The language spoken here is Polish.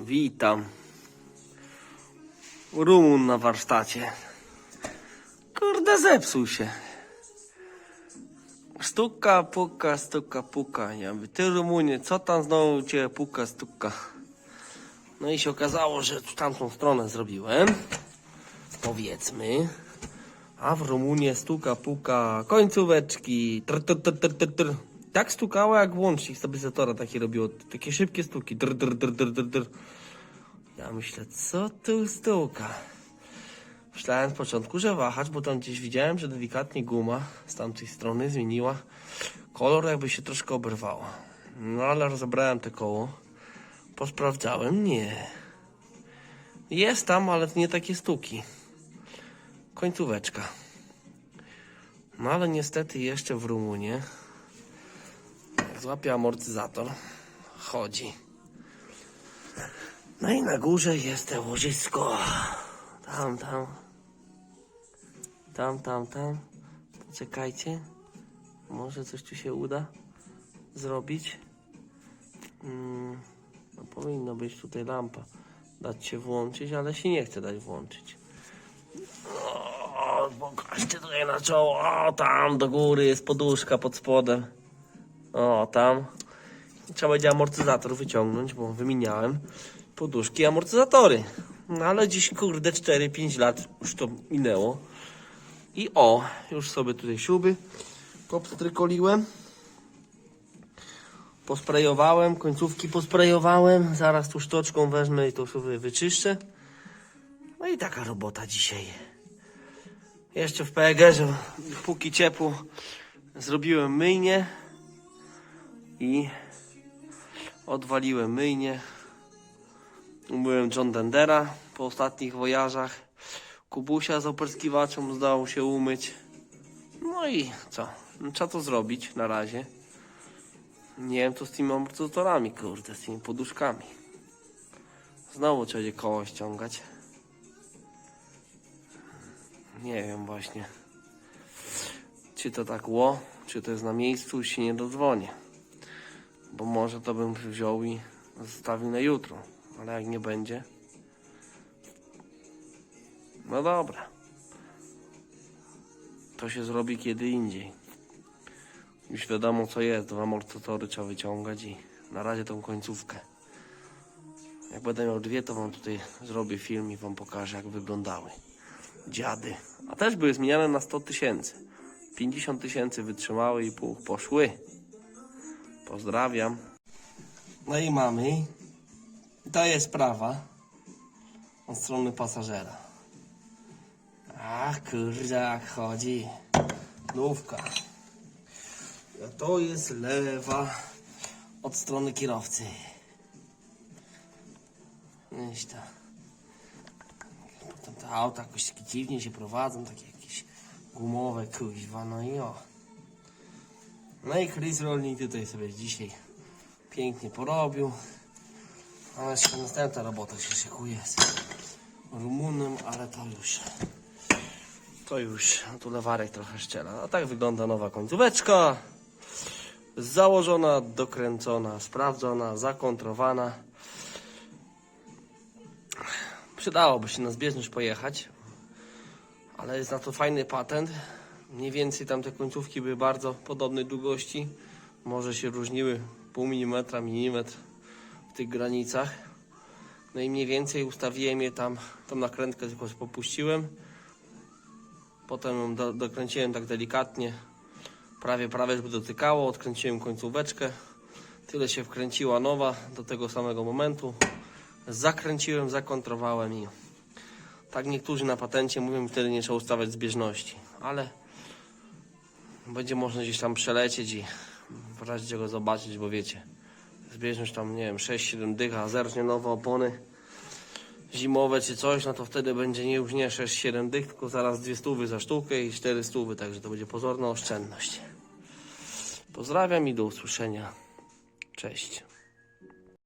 Witam. Rumun na warsztacie. Kurde, zepsuł się. Stuka, puka, stuka, puka. Ja mówię, ty Rumunie, co tam znowu ciebie puka, stuka? No i się okazało, że w tamtą stronę zrobiłem. Powiedzmy. A w Rumunie stuka, puka, końcóweczki. Tr, tr, tr, tr, tr, tr. Tak stukała jak włącznik stabilizatora takie robiło. Takie szybkie stuki. Tr, tr, tr, tr, tr, tr. Ja myślę, co tu stuka? Myślałem z początku, że wahacz, bo tam gdzieś widziałem, że delikatnie guma z tamtej strony zmieniła kolor, jakby się troszkę oberwała. No ale rozebrałem te koło, posprawdzałem, nie. Jest tam, ale nie takie stuki. Końcóweczka. No ale niestety jeszcze w Rumunie jak złapie amortyzator, chodzi. No i na górze jest te łożysko. Tam, tam. Tam, tam, tam. Czekajcie. Może coś tu się uda zrobić. Mm, no powinno być tutaj lampa. Dać się włączyć, ale się nie chce dać włączyć. O, pokażcie tutaj na czoło. O, tam do góry jest poduszka pod spodem. O, tam. Trzeba będzie amortyzator wyciągnąć, bo wymieniałem poduszki i amortyzatory. No ale dziś kurde 4-5 lat już to minęło. I o, już sobie tutaj śruby popstrykoliłem. Posprejowałem, końcówki posprejowałem. Zaraz tu sztoczką wezmę i to sobie wyczyszczę. No i taka robota dzisiaj. Jeszcze w PEG-erze, póki ciepło, zrobiłem myjnię i odwaliłem myjnię. Umyłem John Dendera po ostatnich wojażach. Kubusia z opryskiwaczem zdało się umyć. No i co? No, trzeba to zrobić na razie. Nie wiem co z tymi amortyzatorami, kurde, z tymi poduszkami. Znowu trzeba będzie koło ściągać. Nie wiem właśnie. Czy to tak ło, czy to jest na miejscu i się nie dodzwonię. Bo może to bym wziął i zostawił na jutro. Ale jak nie będzie. No dobra. To się zrobi kiedy indziej. Już wiadomo co jest. Dwa amortyzatory trzeba wyciągać i na razie tą końcówkę. Jak będę miał dwie, to wam tutaj zrobię film i wam pokażę jak wyglądały. Dziady. A też były zmieniane na 100 tysięcy. 50 tysięcy wytrzymały i pół poszły. Pozdrawiam. No i mamy. To jest prawa. Od strony pasażera. Ach, kurde, jak chodzi. Nówka. A to jest lewa. Od strony kierowcy. Nieś to. Potem te auta jakoś dziwnie się prowadzą, takie jakieś gumowe, kuźwa, no i o. No i Chris Rolnik tutaj sobie dzisiaj pięknie porobił. A jeszcze następna robota się szykuje z Rumunem, ale to już. To już. Tu lewarek trochę szczela. A tak wygląda nowa końcóweczka. Założona, dokręcona, sprawdzona, zakontrowana. Przydałoby się na zbieżność pojechać, ale jest na to fajny patent. Mniej więcej tam te końcówki były bardzo podobnej długości. Może się różniły pół milimetra, milimetr w tych granicach. No i mniej więcej ustawiłem je tam, tą nakrętkę tylko popuściłem. Potem ją do, dokręciłem tak delikatnie, prawie prawie żeby dotykało, odkręciłem końcóweczkę. Tyle się wkręciła nowa do tego samego momentu. Zakręciłem, zakontrowałem i tak niektórzy na patencie mówią, wtedy nie trzeba ustawiać zbieżności, ale będzie można gdzieś tam przelecieć i w razie czego zobaczyć, bo wiecie, zbieżność tam, nie wiem, 6-7 dych, a zercznie nowe opony zimowe czy coś, no to wtedy będzie nie już nie 6-7 dych, tylko zaraz dwie stówy za sztukę i 4 stówy, także to będzie pozorna oszczędność. Pozdrawiam i do usłyszenia. Cześć.